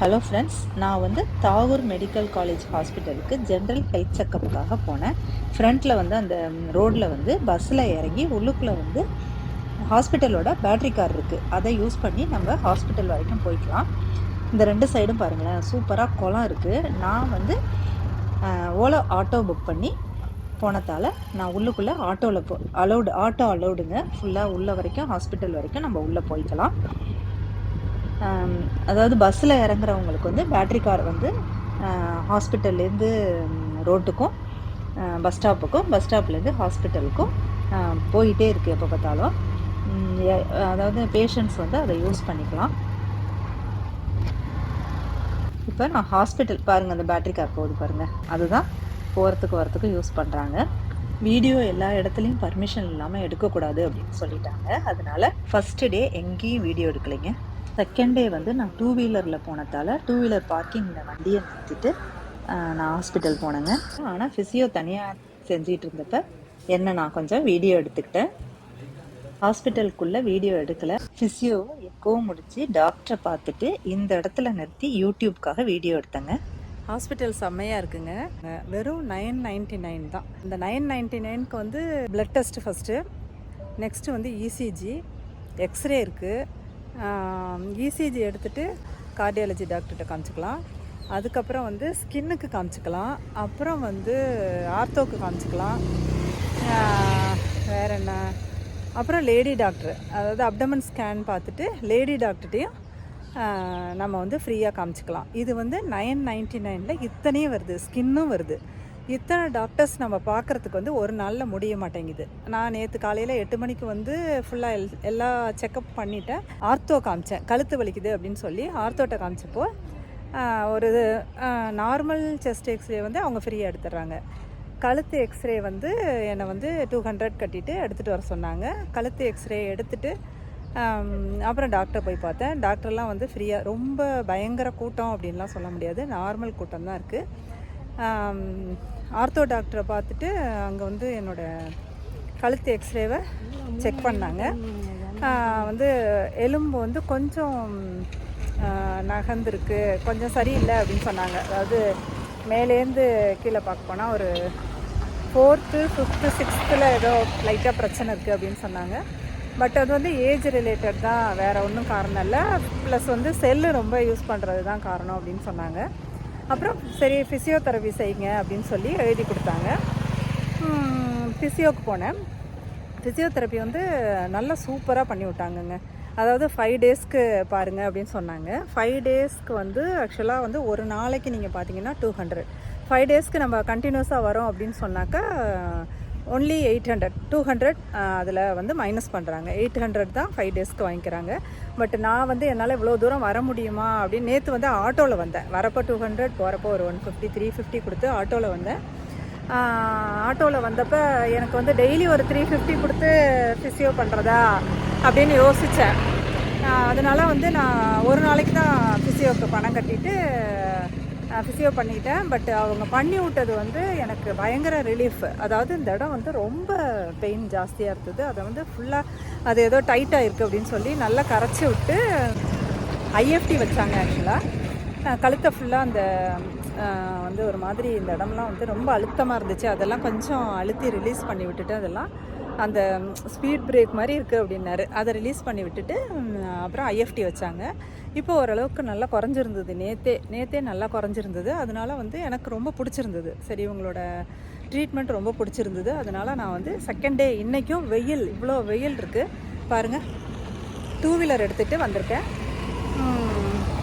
Hello friends நான் வந்து Tagore medical college ஹாஸ்பிட்டலுக்கு ஜென்ரல் ஹெல்த் செக்கப்புக்காக போனேன். ஃப்ரண்ட்டில் வந்து அந்த ரோட்டில் வந்து பஸ்ஸில் இறங்கி உள்ளுக்குள்ளே வந்து ஹாஸ்பிட்டலோட பேட்ரி கார் இருக்குது அதை யூஸ் பண்ணி நம்ம ஹாஸ்பிட்டல் வரைக்கும் போய்க்கலாம். இந்த ரெண்டு சைடும் பாருங்களேன். சூப்பராக குளம் இருக்குது நான் வந்து ஓலோ ஆட்டோ புக் பண்ணி போனதால் நான் உள்ளுக்குள்ளே ஆட்டோவில் போ அலௌடு ஆட்டோ அலௌடுங்க ஃபுல்லாக உள்ள வரைக்கும் ஹாஸ்பிட்டல் வரைக்கும் நம்ம உள்ளே போய்க்கலாம். அதாவது பஸ்ஸில் இறங்குறவங்களுக்கு வந்து பேட்ரி கார் வந்து ஹாஸ்பிட்டல்லேருந்து ரோட்டுக்கும் பஸ் ஸ்டாப்புக்கும் பஸ் ஸ்டாப்லேருந்து ஹாஸ்பிட்டலுக்கும் போயிட்டே இருக்குது எப்போ பார்த்தாலும். அதாவது பேஷண்ட்ஸ் வந்து அதை யூஸ் பண்ணிக்கலாம். இப்போ நான் ஹாஸ்பிட்டல் பாருங்கள் அந்த பேட்ரி கார் போகுது பாருங்கள் அதுதான் போகிறதுக்கு வரத்துக்கு யூஸ் பண்ணுறாங்க வீடியோ எல்லா இடத்துலையும் பர்மிஷன் இல்லாமல் எடுக்கக்கூடாது அப்படின்னு சொல்லிட்டாங்க. அதனால ஃபஸ்ட்டு டே எங்கேயும் வீடியோ எடுக்கலைங்க. செகண்ட் டே வந்து நான் டூ வீலரில் போனதால் டூ வீலர் பார்க்கிங்கில் வண்டியை நிறுத்திட்டு நான் ஹாஸ்பிட்டல் போனேங்க. ஆனால் ஃபிசியோ தனியாக செஞ்சிகிட்டு இருந்தப்ப என்ன நான் கொஞ்சம் வீடியோ எடுத்துக்கிட்டேன். ஹாஸ்பிட்டலுக்குள்ளே வீடியோ எடுக்கலை. ஃபிசியோவை எக்கோ முடித்து டாக்டரை பார்த்துட்டு இந்த இடத்துல நிறுத்தி யூடியூப்காக வீடியோ எடுத்தேங்க. ஹாஸ்பிட்டல் செம்மையாக இருக்குங்க. வெறும் நைன் நைன்டி நைன் தான். இந்த நைன் நைன்டி நைனுக்கு வந்து பிளட் டெஸ்ட் ஃபஸ்ட்டு நெக்ஸ்ட்டு வந்து இசிஜி எக்ஸ்ரே இருக்குது இசிஜி எடுத்துகிட்டு கார்டியாலஜி டாக்டர்கிட்ட காமிச்சிக்கலாம். அதுக்கப்புறம் வந்து ஸ்கின்னுக்கு காமிச்சிக்கலாம். அப்புறம் வந்து ஆர்த்தோக்கு காமிச்சிக்கலாம். வேறு வேற என்ன? அப்புறம் லேடி டாக்டர் அதாவது அப்டமன் ஸ்கேன் பார்த்துட்டு லேடி டாக்டர்கிட்டையும் நம்ம வந்து ஃப்ரீயாக காமிச்சிக்கலாம். இது வந்து நைன் நைன்ட்டி நைனில் இத்தனையும் வருது ஸ்கின்னும் வருது. இத்தனை டாக்டர்ஸ் நம்ம பார்க்குறதுக்கு வந்து ஒரு நாளில் முடிய மாட்டேங்குது. நான் நேற்று காலையில் எட்டு மணிக்கு வந்து ஃபுல்லாக எல் எல்லா செக்கப் பண்ணிவிட்டேன் ஆர்த்தோ காமிச்சேன். கழுத்து வலிக்குது அப்படின்னு சொல்லி ஆர்த்தோட்ட காமிச்சப்போ ஒரு நார்மல் செஸ்ட் எக்ஸ்ரே வந்து அவங்க ஃப்ரீயாக எடுத்துடுறாங்க. கழுத்து எக்ஸ்ரே வந்து என்னை வந்து டூ ஹண்ட்ரட் கட்டிட்டு எடுத்துகிட்டு வர சொன்னாங்க. கழுத்து எக்ஸ்ரே எடுத்துட்டு அப்புறம் டாக்டரை போய் பார்த்தேன். டாக்டர்லாம் வந்து ஃப்ரீயாக ரொம்ப பயங்கர கூட்டம் அப்படின்லாம் சொல்ல முடியாது. நார்மல் கூட்டம் தான் இருக்குது ஆர்த்தோ டாக்டரை பார்த்துட்டு அங்கே வந்து என்னோட கழுத்து எக்ஸ்ரேவை செக் பண்ணாங்க. வந்து எலும்பு வந்து கொஞ்சம் நகர்ந்துருக்கு. கொஞ்சம் சரியில்லை அப்படின்னு சொன்னாங்க. அதாவது மேலேருந்து கீழே பார்க்க போனால் ஒரு ஃபோர்த்து ஃபிஃப்த்து சிக்ஸ்த்தில் ஏதோ லைட்டாக பிரச்சனை இருக்குது அப்படின்னு சொன்னாங்க. பட் அது வந்து ஏஜ் ரிலேட்டட் தான் வேறு ஒன்றும் காரணம் இல்லை. ப்ளஸ் வந்து செல்லு ரொம்ப யூஸ் பண்ணுறது தான் காரணம் அப்படின்னு சொன்னாங்க. அப்புறம் சரி ஃபிசியோதெரபி செய்யுங்க அப்படின்னு சொல்லி எழுதி கொடுத்தாங்க. ஃபிசியோக்கு போனேன். ஃபிசியோதெரப்பி வந்து நல்லா சூப்பராக பண்ணி விட்டாங்கங்க. அதாவது ஃபைவ் டேஸ்க்கு பாருங்கள் அப்படின்னு சொன்னாங்க. ஃபைவ் டேஸ்க்கு வந்து ஆக்சுவலாக வந்து ஒரு நாளைக்கு நீங்கள் பார்த்தீங்கன்னா டூ ஹண்ட்ரட் ஃபைவ் டேஸ்க்கு நம்ம கண்டினியூஸாக வரோம் அப்படின்னு சொன்னாக்கா only eight hundred two hundred அதில் வந்து மைனஸ் பண்ணுறாங்க எயிட் ஹண்ட்ரட் தான் ஃபைவ் டேஸ்க்கு வாங்கிக்கிறாங்க. பட் நான் வந்து என்னால் இவ்வளோ தூரம் வர முடியுமா அப்படின்னு நேற்று வந்து ஆட்டோவில் வந்தேன். வரப்போ டூ ஹண்ட்ரட் போகிறப்போ ஒரு ஒன் ஃபிஃப்டி த்ரீ ஃபிஃப்டி கொடுத்து ஆட்டோவில் வந்தேன். ஆட்டோவில் வந்தப்போ எனக்கு வந்து டெய்லி ஒரு த்ரீ ஃபிஃப்டி கொடுத்து ஃபிசியோ பண்ணுறதா அப்படின்னு யோசித்தேன் அதனால் வந்து நான் ஒரு நாளைக்கு தான் ஃபிசியோவுக்கு பணம் கட்டிட்டு ஃபிசியோ பண்ணிட்டேன் பட் அவங்க பண்ணி விட்டது வந்து எனக்கு பயங்கர ரிலீஃப் அதாவது இந்த இடம் வந்து ரொம்ப பெயின் ஜாஸ்தியாக இருந்தது. அதை வந்து ஃபுல்லாக அது ஏதோ டைட்டாக இருக்குது அப்படின்னு சொல்லி நல்லா கரைச்சி விட்டு ஐஎஃப்டி வச்சாங்க ஆக்சுவலாக கழுத்தை ஃபுல்லாக அந்த வந்து ஒரு மாதிரி இந்த இடம்லாம் வந்து ரொம்ப அழுத்தமாக இருந்துச்சு. அதெல்லாம் கொஞ்சம் அழுத்தி ரிலீஸ் பண்ணி விட்டுட்டு அதெல்லாம் அந்த ஸ்பீட் பிரேக் மாதிரி இருக்குது அப்படின்னாரு. அதை ரிலீஸ் பண்ணி விட்டுட்டு அப்புறம் ஐஎஃப்டி வச்சாங்க. இப்போ ஓரளவுக்கு நல்லா குறைஞ்சிருந்தது. நேத்தே நேத்தே நல்லா குறைஞ்சிருந்தது. அதனால வந்து எனக்கு ரொம்ப பிடிச்சிருந்தது. சரி இவங்களோட ட்ரீட்மெண்ட் ரொம்ப பிடிச்சிருந்தது. அதனால நான் வந்து செகண்ட் டே இன்றைக்கும் வெயில் இவ்வளோ வெயில் இருக்குது பாருங்கள் டூ வீலர் எடுத்துகிட்டு வந்திருக்கேன்.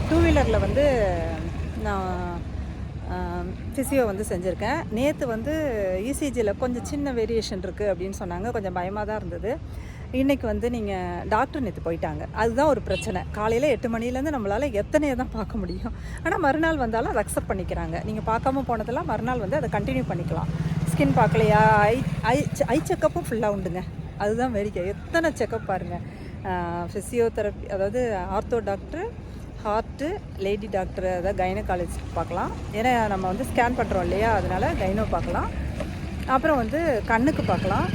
டூ வீலரில் வந்து நான் ஃபிசியோ வந்து செஞ்சுருக்கேன். நேற்று வந்து இசிஜியில் கொஞ்சம் சின்ன வேரியேஷன் இருக்குது அப்படின்னு சொன்னாங்க. கொஞ்சம் பயமாக தான் இருந்தது. இன்றைக்கி வந்து நீங்கள் டாக்டர் நேற்று போயிட்டாங்க. அதுதான் ஒரு பிரச்சனை. காலையில் எட்டு மணிலேருந்து நம்மளால் எத்தனையை தான் பார்க்க முடியும். ஆனால் மறுநாள் வந்தாலும் அதை அக்செப்ட் பண்ணிக்கிறாங்க. நீங்கள் பார்க்காம போனதெல்லாம் மறுநாள் வந்து அதை கண்டினியூ பண்ணிக்கலாம். ஸ்கின் பார்க்கலையா? ஐ ஐ ஐ செக்கப்பும் ஃபுல்லாக உண்டுங்க. அதுதான் வேடிக்கை. எத்தனை செக்கப் பாருங்கள் ஃபிசியோதெரப்பி அதாவது ortho doctor heart lady doctor அதாவது கைனகாலஜி பார்க்கலாம். ஏன்னா நம்ம வந்து ஸ்கேன் பண்ணுறோம் இல்லையா? அதனால கைனோ பார்க்கலாம். அப்புறம் வந்து கண்ணுக்கு பார்க்கலாம்.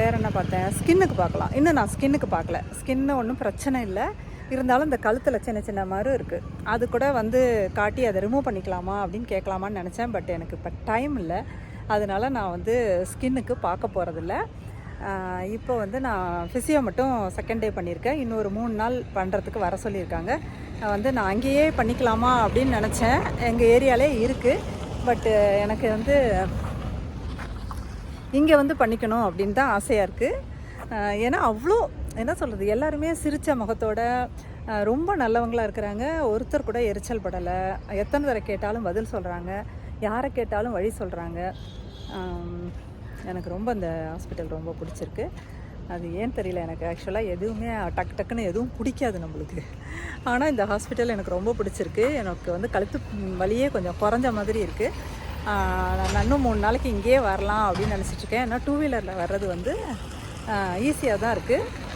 வேறு என்ன பார்த்தேன்? ஸ்கின்னுக்கு பார்க்கலாம். இன்னும் நான் ஸ்கின்னுக்கு பார்க்கல. ஸ்கின்னு ஒன்றும் பிரச்சனை இல்லை. இருந்தாலும் இந்த கழுத்தில் சின்ன சின்ன மரு இருக்குது அது கூட வந்து காட்டி அதை ரிமூவ் பண்ணிக்கலாமா அப்படின்னு கேட்கலாமான்னு நினச்சேன். பட் எனக்கு இப்போ டைம் இல்லை. அதனால் நான் வந்து ஸ்கின்னுக்கு பார்க்க போகிறதில்ல இப்போ வந்து நான் ஃபிசியோ மட்டும் செகண்ட் டே பண்ணியிருக்கேன். இன்னொரு மூணு நாள் பண்ணுறதுக்கு வர சொல்லியிருக்காங்க. நான் வந்து நான் அங்கேயே பண்ணிக்கலாமா அப்படின்னு நினச்சேன். எங்கள் ஏரியாலே இருக்குது பட்டு எனக்கு வந்து இங்கே வந்து பண்ணிக்கணும் அப்படின்னு தான் ஆசையாக இருக்குது ஏன்னா அவ்வளோ என்ன சொல்கிறது எல்லாருமே சிரித்த முகத்தோட ரொம்ப நல்லவங்களாக இருக்கிறாங்க. ஒருத்தர் கூட எரிச்சல் படலை. எத்தனை தடவை கேட்டாலும் பதில் சொல்கிறாங்க யாரை கேட்டாலும் வழி சொல்கிறாங்க எனக்கு ரொம்ப அந்த ஹாஸ்பிட்டல் ரொம்ப பிடிச்சிருக்கு. அது ஏன் தெரியல எனக்கு. ஆக்சுவலாக எதுவுமே டக்கு டக்குன்னு எதுவும் பிடிக்காது நம்மளுக்கு. ஆனால் இந்த ஹாஸ்பிட்டல் எனக்கு ரொம்ப பிடிச்சிருக்கு. எனக்கு வந்து கழுத்து வலியே கொஞ்சம் குறைஞ்ச மாதிரி இருக்குது நான் இன்னும் மூணு நாளைக்கு இங்கேயே வரலாம் அப்படின்னு நினச்சிட்ருக்கேன் ஏன்னா டூ வீலரில் வர்றது வந்து ஈஸியாக தான் இருக்குது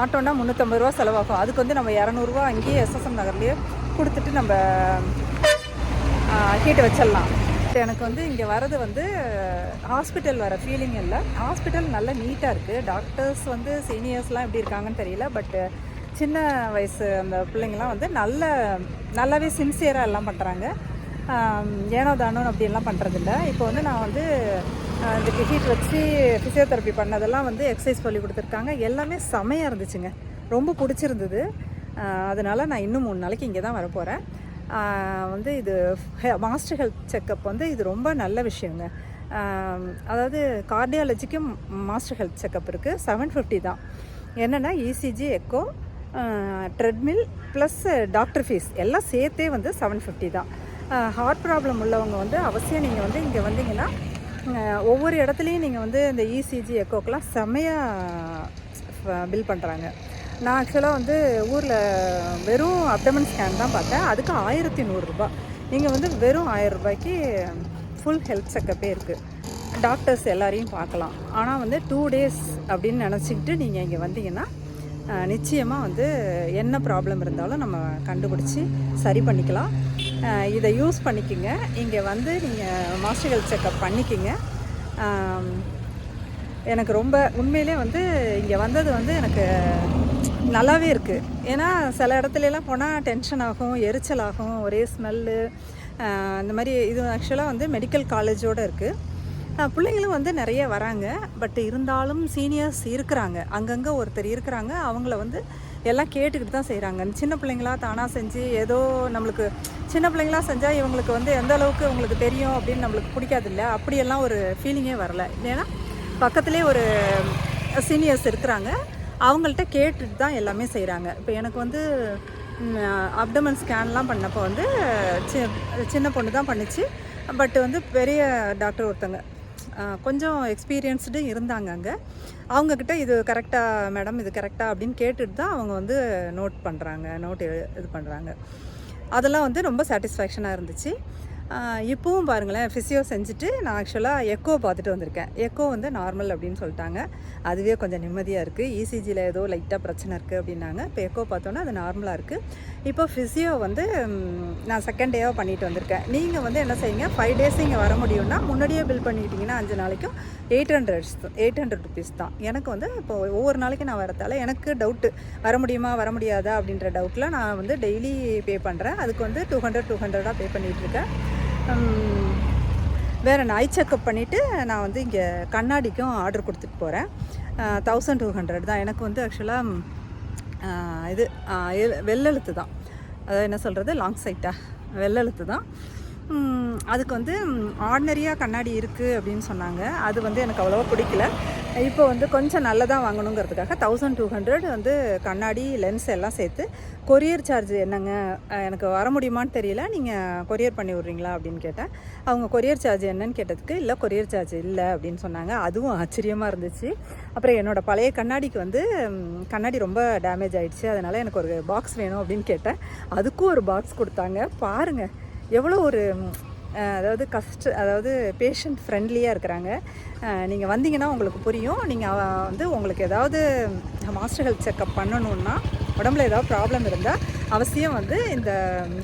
ஆட்டோன்னா முந்நூற்றம்பது ரூபா செலவாகும். அதுக்கு வந்து நம்ம இரநூறுவா அங்கேயே எஸ்எஸ்எம் நகர்லேயே கொடுத்துட்டு நம்ம கேட்டு வச்சிடலாம். எனக்கு வந்து இங்கே வர்றது வந்து ஹாஸ்பிட்டல் வர ஃபீலிங் இல்லை. ஹாஸ்பிட்டல் நல்ல நீட்டாக இருக்குது டாக்டர்ஸ் வந்து சீனியர்ஸ்லாம் எப்படி இருக்காங்கன்னு தெரியல. பட்டு சின்ன வயசு அந்த பிள்ளைங்கள்லாம் வந்து நல்ல நல்லாவே சின்சியராக எல்லாம் பண்ணுறாங்க ஏனோ தானோ அப்படியெல்லாம் பண்ணுறதில்ல இப்போ வந்து நான் வந்து இந்த இதுக்கு ஹீட் வச்சு ஃபிசியோதெரப்பி பண்ணதெல்லாம் வந்து எக்ஸசைஸ் சொல்லி கொடுத்துருக்காங்க. எல்லாமே செமையாக இருந்துச்சுங்க. ரொம்ப பிடிச்சிருந்தது. அதனால் நான் இன்னும் மூணு நாளைக்கு இங்கே தான் வரப்போகிறேன் வந்து இது மாஸ்டர் ஹெல்த் செக்கப் வந்து இது ரொம்ப நல்ல விஷயங்க. அதாவது கார்டியாலஜிக்கும் மாஸ்டர் ஹெல்த் செக்கப் இருக்குது செவன் ஃபிஃப்டி தான். என்னென்னா ECG echo treadmill plus doctor fees எல்லாம் சேர்த்தே வந்து செவன் ஃபிஃப்டி தான். ஹார்ட் ப்ராப்ளம் உள்ளவங்க வந்து அவசியம் நீங்கள் வந்து இங்கே வந்தீங்கன்னா ஒவ்வொரு இடத்துலையும் நீங்கள் வந்து இந்த இசிஜி எக்கோக்கெலாம் செம்மையாக பில் பண்ணுறாங்க நான் ஆக்சுவலாக வந்து ஊரில் வெறும் அப்டமன் ஸ்கேன் தான் பார்த்தேன். அதுக்கு ஆயிரத்தி நூறுரூபா நீங்கள் வந்து வெறும் ஆயிரம் ரூபாய்க்கு ஃபுல் ஹெல்த் செக்கப்பே இருக்குது டாக்டர்ஸ் எல்லாரையும் பார்க்கலாம். ஆனால் வந்து டூ டேஸ் அப்படின்னு நினச்சிக்கிட்டு நீங்கள் இங்கே வந்தீங்கன்னா நிச்சயமாக வந்து என்ன ப்ராப்ளம் இருந்தாலும் நம்ம கண்டுபிடிச்சி சரி பண்ணிக்கலாம். இதை யூஸ் பண்ணிக்கோங்க. இங்கே வந்து நீங்கள் மாஸ்டர் ஹெல்த் செக்கப் பண்ணிக்கோங்க. எனக்கு ரொம்ப உண்மையிலே வந்து இங்கே வந்தது வந்து எனக்கு நல்லாவே இருக்குது ஏன்னா சில இடத்துல எல்லாம் போனால் டென்ஷன் ஆகும் எரிச்சல் ஆகும் ஒரே ஸ்மெல்லு இந்த மாதிரி இது ஆக்சுவலாக வந்து மெடிக்கல் காலேஜோடு இருக்குது பிள்ளைங்களும் வந்து நிறைய வராங்க. பட் இருந்தாலும் சீனியர்ஸ் இருக்கிறாங்க. அங்கங்கே ஒருத்தர் இருக்கிறாங்க. அவங்கள வந்து எல்லாம் கேட்டுக்கிட்டு தான் செய்கிறாங்க சின்ன பிள்ளைங்களா தானாக செஞ்சு ஏதோ நம்மளுக்கு சின்ன பிள்ளைங்களா செஞ்சால் இவங்களுக்கு வந்து எந்த அளவுக்கு உங்களுக்கு தெரியும் அப்படின்னு நம்மளுக்கு பிடிக்காதில்ல? அப்படியெல்லாம் ஒரு ஃபீலிங்கே வரல. ஏன்னா பக்கத்துலேயே ஒரு சீனியர்ஸ் இருக்கிறாங்க. அவங்கள்ட்ட கேட்டுட்டு தான் எல்லாமே செய்கிறாங்க இப்போ எனக்கு வந்து அப்டமன் ஸ்கேன்லாம் பண்ணப்போ வந்து சி- சின்ன பொண்ணு தான் பண்ணுச்சு. பட் வந்து பெரிய டாக்டர் ஒருத்தங்க கொஞ்சம் எக்ஸ்பீரியன்ஸ்டு இருந்தாங்க அங்கே. அவங்கக்கிட்ட இது கரெக்டாக மேடம் இது கரெக்டாக அப்படின்னு கேட்டுட்டு தான் அவங்க வந்து நோட் பண்ணுறாங்க நோட் இது பண்ணுறாங்க அதெல்லாம் வந்து ரொம்ப சாட்டிஸ்ஃபேக்ஷனாக இருந்துச்சு. இப்போவும் பாருங்களேன் ஃபிசியோ செஞ்சுட்டு நான் ஆக்சுவலாக எக்கோ பார்த்துட்டு வந்திருக்கேன். எக்கோ வந்து நார்மல் அப்படின்னு சொல்லிட்டாங்க. அதுவே கொஞ்சம் நிம்மதியாக இருக்குது இசிஜியில் ஏதோ லைட்டாக பிரச்சனை இருக்குது அப்படின்னாங்க. இப்போ எக்கோ பார்த்தோன்னா அது நார்மலாக இருக்குது இப்போ ஃபிசியோ வந்து நான் செகண்ட் டேவாக பண்ணிட்டு வந்திருக்கேன். நீங்கள் வந்து என்ன செய்யுங்க? ஃபைவ் டேஸ் இங்கே வர முடியும்னா முன்னாடியே பில் பண்ணிக்கிட்டிங்கன்னா அஞ்சு நாளைக்கும் eight hundreds eight hundred rupees தான். எனக்கு வந்து இப்போ ஒவ்வொரு நாளைக்கு நான் வரத்தால எனக்கு டவுட்டு வர முடியுமா வர முடியாதா அப்படின்ற டவுட்டில் நான் வந்து டெய்லி பே பண்ணுறேன் அதுக்கு வந்து டூ ஹண்ட்ரட் டூ ஹண்ட்ரடாக பே பண்ணிகிட்ருக்கேன் வேறு நான் ஐ செக்கப் பண்ணிவிட்டு நான் வந்து இங்கே கண்ணாடிக்கும் ஆர்டர் கொடுத்துட்டு போகிறேன் தௌசண்ட் டூ ஹண்ட்ரட் தான். எனக்கு வந்து ஆக்சுவலாக இது வெள்ளெழுத்து தான். அதாவது என்ன சொல்கிறது லாங் சைட்டாக வெள்ளெழுத்து தான். அதுக்கு வந்து ஆர்டினரியாக கண்ணாடி இருக்குது அப்படின்னு சொன்னாங்க. அது வந்து எனக்கு அவ்வளோவா பிடிக்கல. இப்போ வந்து கொஞ்சம் நல்லதாக வாங்கணுங்கிறதுக்காக தௌசண்ட் டூ ஹண்ட்ரட் வந்து கண்ணாடி லென்ஸ் எல்லாம் சேர்த்து கொரியர் சார்ஜ் என்னங்க எனக்கு வர முடியுமான்னு தெரியல. நீங்கள் கொரியர் பண்ணி விட்றீங்களா அப்படின்னு கேட்டேன். அவங்க கொரியர் சார்ஜ் என்னன்னு கேட்டதுக்கு இல்லை கொரியர் சார்ஜ் இல்லை அப்படின்னு சொன்னாங்க. அதுவும் ஆச்சரியமாக இருந்துச்சு. அப்புறம் என்னோடய பழைய கண்ணாடிக்கு வந்து கண்ணாடி ரொம்ப டேமேஜ் ஆகிடுச்சு அதனால் எனக்கு ஒரு பாக்ஸ் வேணும் அப்படின்னு கேட்டேன். அதுக்கும் ஒரு பாக்ஸ் கொடுத்தாங்க. பாருங்கள் எவ்வளோ ஒரு அதாவது கஷ்ட அதாவது பேஷண்ட் ஃப்ரெண்ட்லியாக இருக்கிறாங்க. நீங்கள் வந்தீங்கன்னா உங்களுக்கு புரியும். நீங்கள் வந்து உங்களுக்கு ஏதாவது மாஸ்டர் ஹெல்த் செக்கப் பண்ணணுன்னா உடம்புல ஏதாவது ப்ராப்ளம் இருந்தால் அவசியம் வந்து இந்த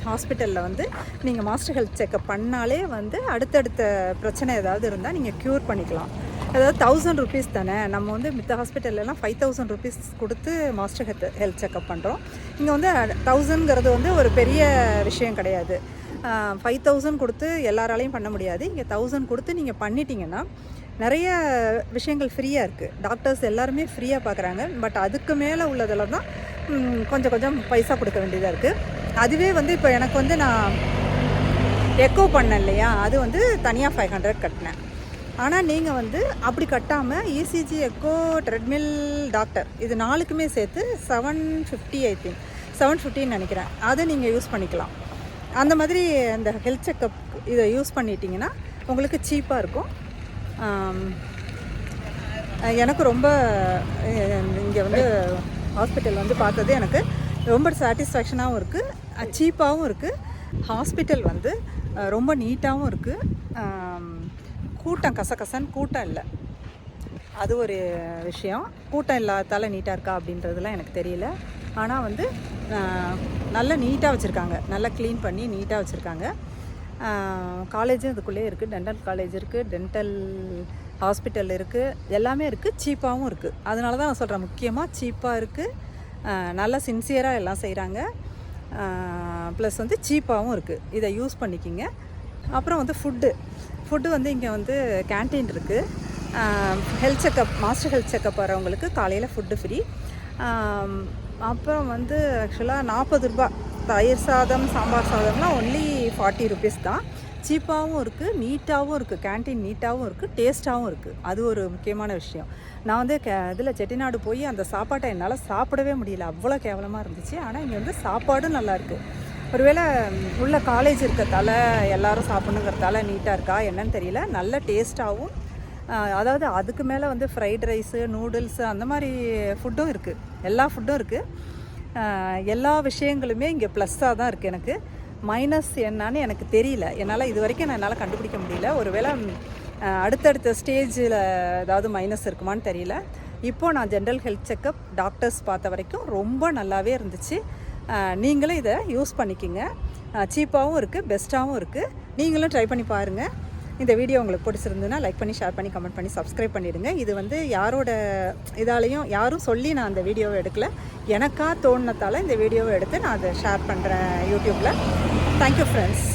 ஹாஸ்பிட்டலில் வந்து நீங்கள் மாஸ்டர் ஹெல்த் செக்கப் பண்ணாலே வந்து அடுத்தடுத்த பிரச்சனை ஏதாவது இருந்தால் நீங்கள் க்யூர் பண்ணிக்கலாம். அதாவது தௌசண்ட் ருபீஸ் தானே? நம்ம வந்து மித்த ஹாஸ்பிட்டல்லாம் ஃபைவ் தௌசண்ட் ருபீஸ் கொடுத்து மாஸ்டர் ஹெல்த் ஹெல்த் செக்கப் பண்ணுறோம் இங்கே வந்து தௌசண்ட்ங்கிறது வந்து ஒரு பெரிய விஷயம் கிடையாது. ஃபைவ் தௌசண்ட் கொடுத்து எல்லாராலையும் பண்ண முடியாது. இங்கே தௌசண்ட் கொடுத்து நீங்கள் பண்ணிட்டீங்கன்னா நிறைய விஷயங்கள் ஃப்ரீயாக இருக்குது டாக்டர்ஸ் எல்லாருமே ஃப்ரீயாக பார்க்குறாங்க பட் அதுக்கு மேலே உள்ளதில் தான் கொஞ்சம் கொஞ்சம் பைசா கொடுக்க வேண்டியதாக இருக்குது அதுவே வந்து இப்போ எனக்கு வந்து நான் எக்கோ பண்ணேன் இல்லையா? அது வந்து தனியாக ஃபைவ் ஹண்ட்ரட் கட்டினேன். ஆனால் நீங்கள் வந்து அப்படி கட்டாமல் இசிஜி எக்கோ ட்ரெட்மில் டாக்டர் இது நாலுக்குமே சேர்த்து seven fifty I think seven ஃபிஃப்டின்னு நினைக்கிறேன். அதை நீங்கள் யூஸ் பண்ணிக்கலாம். அந்த மாதிரி அந்த ஹெல்த் செக்கப் இதை யூஸ் பண்ணிட்டீங்கன்னா உங்களுக்கு சீப்பாக இருக்கும். எனக்கு ரொம்ப இங்கே வந்து ஹாஸ்பிட்டல் வந்து பார்த்தது எனக்கு ரொம்ப சாட்டிஸ்ஃபேக்ஷனாகவும் இருக்குது சீப்பாகவும் இருக்குது ஹாஸ்பிட்டல் வந்து ரொம்ப நீட்டாகவும் இருக்குது கூட்டம் கசகசன்னு கூட்டம் இல்லை. அது ஒரு விஷயம். கூட்டம் இல்லாதால நீட்டாக இருக்கா அப்படின்றதுலாம் எனக்கு தெரியல. ஆனால் வந்து நல்ல நீட்டாக வச்சுருக்காங்க. நல்லா க்ளீன் பண்ணி நீட்டாக வச்சுருக்காங்க. காலேஜும் இதுக்குள்ளே இருக்குது டென்டல் காலேஜ் இருக்குது டென்டல் ஹாஸ்பிட்டல் இருக்குது எல்லாமே இருக்குது சீப்பாகவும் இருக்குது அதனால தான் நான் சொல்கிறேன் முக்கியமாக சீப்பாக இருக்குது நல்லா சின்சியராக எல்லாம் செய்கிறாங்க ப்ளஸ் வந்து சீப்பாகவும் இருக்குது இதை யூஸ் பண்ணிக்கிங்க. அப்புறம் வந்து ஃபுட்டு ஃபுட்டு வந்து இங்கே வந்து கேன்டீன் இருக்குது health checkup master health checkup வரவங்களுக்கு காலையில் ஃபுட்டு ஃப்ரீ அப்புறம் வந்து ஆக்சுவலாக நாற்பது ரூபா. தயிர் சாதம் சாம்பார் சாதம்லாம் ஒன்லி ஃபார்ட்டி ருபீஸ் தான். சீப்பாகவும் இருக்குது நீட்டாகவும் இருக்குது கேன்டீன் நீட்டாகவும் இருக்குது டேஸ்ட்டாகவும் இருக்குது அது ஒரு முக்கியமான விஷயம். நான் வந்து கே இதில் செட்டிநாடு போய் அந்த சாப்பாட்டை என்னால் சாப்பிடவே முடியல. அவ்வளோ கேவலமாக இருந்துச்சு. ஆனால் இங்கே வந்து சாப்பாடும் நல்லாயிருக்கு ஒருவேளை உள்ள காலேஜ் இருக்கிறதால எல்லாரும் சாப்பிடுங்கிறதால நீட்டாக இருக்கா என்னன்னு தெரியல. நல்ல டேஸ்ட்டாகவும் அதாவது அதுக்கு மேலே வந்து ஃப்ரைட் ரைஸு நூடுல்ஸு அந்த மாதிரி ஃபுட்டும் இருக்குது எல்லா ஃபுட்டும் இருக்குது எல்லா விஷயங்களுமே இங்கே ப்ளஸ்ஸாக தான் இருக்குது எனக்கு. மைனஸ் என்னன்னு எனக்கு தெரியல. என்னால் இது வரைக்கும் நான் என்னால் கண்டுபிடிக்க முடியல. ஒருவேளை அடுத்தடுத்த ஸ்டேஜில் ஏதாவது மைனஸ் இருக்குமான்னு தெரியல. இப்போது நான் ஜென்ரல் ஹெல்த் செக்கப் டாக்டர்ஸ் பார்த்த வரைக்கும் ரொம்ப நல்லாவே இருந்துச்சு. நீங்களும் இதை யூஸ் பண்ணிக்கிங்க. சீப்பாகவும் இருக்குது பெஸ்ட்டாகவும் இருக்குது நீங்களும் ட்ரை பண்ணி பாருங்கள் இந்த வீடியோ உங்களுக்கு பிடிச்சிருந்துன்னா லைக் பண்ணி ஷேர் பண்ணி கமெண்ட் பண்ணி சப்ஸ்கிரைப் பண்ணிடுங்க. இது வந்து யாரோட இதாலையும் யாரும் சொல்லி நான் அந்த வீடியோவை எடுக்கல. எனக்காக தோணுனதால் இந்த வீடியோவை எடுத்து நான் அதை ஷேர் பண்ணுறேன் யூடியூப்பில் தேங்க்யூ ஃப்ரெண்ட்ஸ்